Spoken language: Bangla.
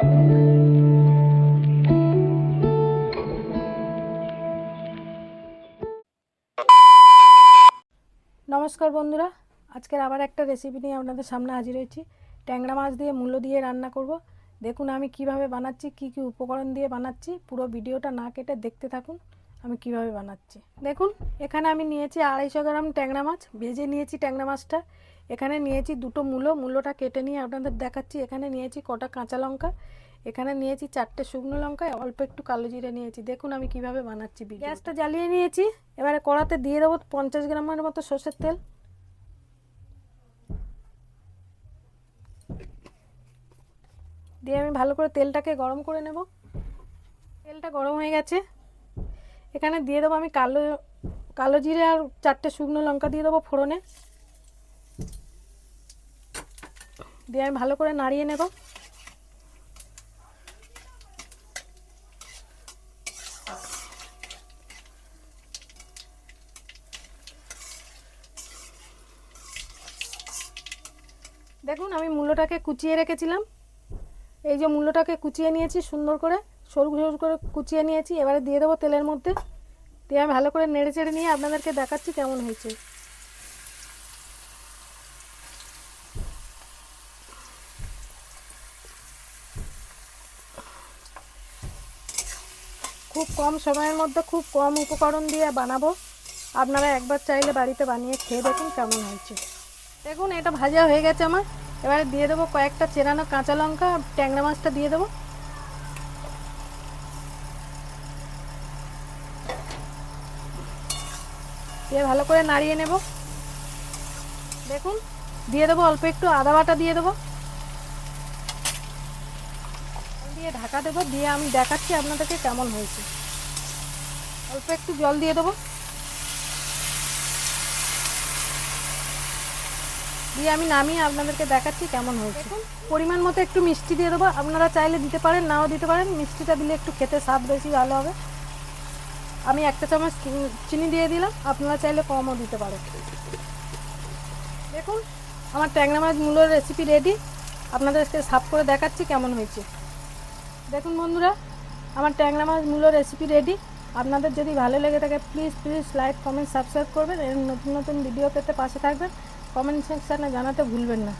নমস্কার বন্ধুরা, আজকের আবার একটা রেসিপি নিয়ে আপনাদের সামনে হাজির হয়েছি। ট্যাংরা মাছ দিয়ে মূল্য দিয়ে রান্না করব। দেখুন আমি কীভাবে বানাচ্ছি, কি কি উপকরণ দিয়ে বানাচ্ছি। পুরো ভিডিওটা না কেটে দেখতে থাকুন। আমি কীভাবে বানাচ্ছি? দেখুন, এখানে আমি নিয়েছি আড়াইশো গ্রাম ট্যাংরা মাছ, ভেজে নিয়েছি ট্যাংরা মাছটা। এখানে নিয়েছি দুটো মূলো, মূলোটা কেটে নিয়ে আপনাদের দেখাচ্ছি। এখানে নিয়েছি কটা কাঁচা লঙ্কা, এখানে নিয়েছি চারটে শুকনো লঙ্কা, অল্প একটু কালো জিরে নিয়েছি। দেখুন আমি কীভাবে বানাচ্ছি গ্যাসটা জ্বালিয়ে নিয়েছি, এবারে কড়াতে দিয়ে দেবো পঞ্চাশ গ্রামের মতো সর্ষের তেল। দিয়ে আমি ভালো করে তেলটাকে গরম করে নেব। তেলটা গরম হয়ে গেছে। এখানে দিয়ে দেবো আমি কালো কালো জিরে আর চারটে শুকনো লঙ্কা দিয়ে দেবো ফোড়নে। দিয়ে আমি ভালো করে নাড়িয়ে নেব। দেখুন আমি মূলোটাকে কুচিয়ে রেখেছিলাম। এই যে মূলোটাকে কুচিয়ে নিয়েছি সুন্দর করে। সরু সরু করে কুচিয়ে নিয়েছি, এবারে দিয়ে দেবো তেলের মধ্যে। দিয়ে আমি ভালো করে নেড়ে চেড়ে নিয়ে আপনাদেরকে দেখাচ্ছি কেমন হয়েছে। খুব কম সময়ের মধ্যে খুব কম উপকরণ দিয়ে বানাবো। আপনারা একবার চাইলে বাড়িতে বানিয়ে খেয়ে দেখুন কেমন হয়েছে। দেখুন, এটা ভাজা হয়ে গেছে আমার। এবারে দিয়ে দেবো কয়েকটা চেরানো কাঁচা লঙ্কা, ট্যাংরা মাছটা দিয়ে দেবো। দিয়ে ভালো করে নাড়িয়ে নেব। দেখুন দিয়ে দেবো অল্প একটু আদা বাটা দিয়ে দেবো। দিয়ে ঢাকা দেবো দিয়ে আমি দেখাচ্ছি আপনাদেরকে কেমন হয়েছে। অল্প একটু জল দিয়ে দেবো। দিয়ে আমি নামিয়ে আপনাদেরকে দেখাচ্ছি কেমন হয়েছে। পরিমাণ মতো একটু মিষ্টি দিয়ে দেবো। আপনারা চাইলে দিতে পারেন নাও দিতে পারেন। মিষ্টিটা দিলে একটু খেতে স্বাদ বেশি ভালো হবে। আমি একটা চামচ চিনি- দিয়ে দিলাম। আপনারা চাইলে কমও দিতে পারেন। দেখুন, আমার ট্যাংরা মাছ মূলোর রেসিপি রেডি আপনাদেরকে সাফ করে দেখাচ্ছি কেমন হয়েছে। দেখুন বন্ধুরা, আমার ট্যাংরা মাছ মূলোর রেসিপি রেডি আপনাদের যদি ভালো লেগে থাকে please please like comment subscribe করবেন। এর নতুন নতুন ভিডিও পেতে পাশে থাকবেন। কমেন্ট সেকশানে জানাতে ভুলবেন না।